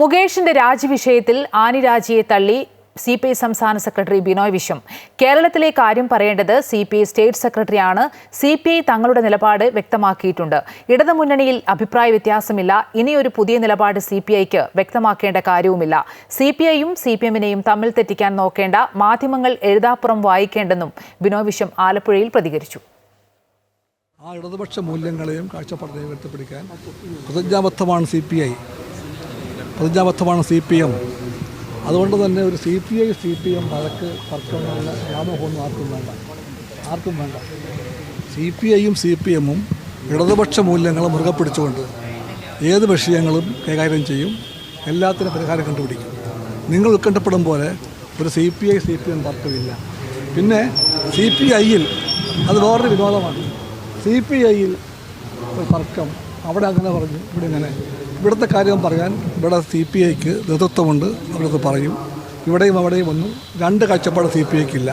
മുകേഷിന്റെ രാജിവിഷയത്തിൽ ആനി രാജിയെ തള്ളി സി പി ഐ സംസ്ഥാന സെക്രട്ടറി ബിനോയ് വിശ്വം. കേരളത്തിലെ കാര്യം പറയേണ്ടത് സി പി ഐ സ്റ്റേറ്റ് സെക്രട്ടറിയാണ്. സി പി ഐ തങ്ങളുടെ നിലപാട് വ്യക്തമാക്കിയിട്ടുണ്ട്. ഇടതുമുന്നണിയിൽ അഭിപ്രായ വ്യത്യാസമില്ല. ഇനിയൊരു പുതിയ നിലപാട് സി പി ഐക്ക് വ്യക്തമാക്കേണ്ട കാര്യവുമില്ല. സി പി ഐയും സി പി എമ്മിനെയും തമ്മിൽ തെറ്റിക്കാൻ നോക്കേണ്ട മാധ്യമങ്ങൾ എഴുതാപ്പുറം വായിക്കേണ്ടെന്നും ബിനോയ് വിശ്വം ആലപ്പുഴയിൽ പ്രതികരിച്ചു. ആ ഇടതുപക്ഷ മൂല്യങ്ങളെയും കാഴ്ചപ്പാടിനെയും വ്യക്തപ്പെടുത്താൻ പ്രതിജ്ഞാബദ്ധമാണ് സി പി ഐ. പ്രതിജ്ഞാബദ്ധമാണ് സി പി എം. അതുകൊണ്ട് തന്നെ ഒരു C P I C P M വഴക്ക് തർക്കങ്ങളുള്ള വ്യാമോഹമൊന്നും ആർക്കും വേണ്ട. ആർക്കും വേണ്ട. സി പി ഐയും സി പി എമ്മും ഇടതുപക്ഷ മൂല്യങ്ങൾ മുറുകെ പിടിച്ചുകൊണ്ട് ഏത് വിഷയങ്ങളും കൈകാര്യം ചെയ്യും. എല്ലാത്തിനും പരിഹാരം കണ്ടുപിടിക്കും. നിങ്ങൾ ഉത്കണ്ഠപ്പെടും പോലെ ഒരു C P I C P M തർക്കമില്ല. പിന്നെ സി പി ഐയിൽ അത് വേറൊരു വിനോദമാണ്. സി പി ഐയിൽ ഒരു തർക്കം അവിടെ അങ്ങനെ പറഞ്ഞു ഇവിടെ ഇങ്ങനെ. ഇവിടുത്തെ കാര്യം പറയാൻ ഇവിടെ സി പി ഐക്ക് നേതൃത്വമുണ്ട്. അവരത് പറയും. ഇവിടെയും അവിടെയും ഒന്നും. രണ്ട് കാഴ്ചപ്പാട് സി പി ഐക്കില്ല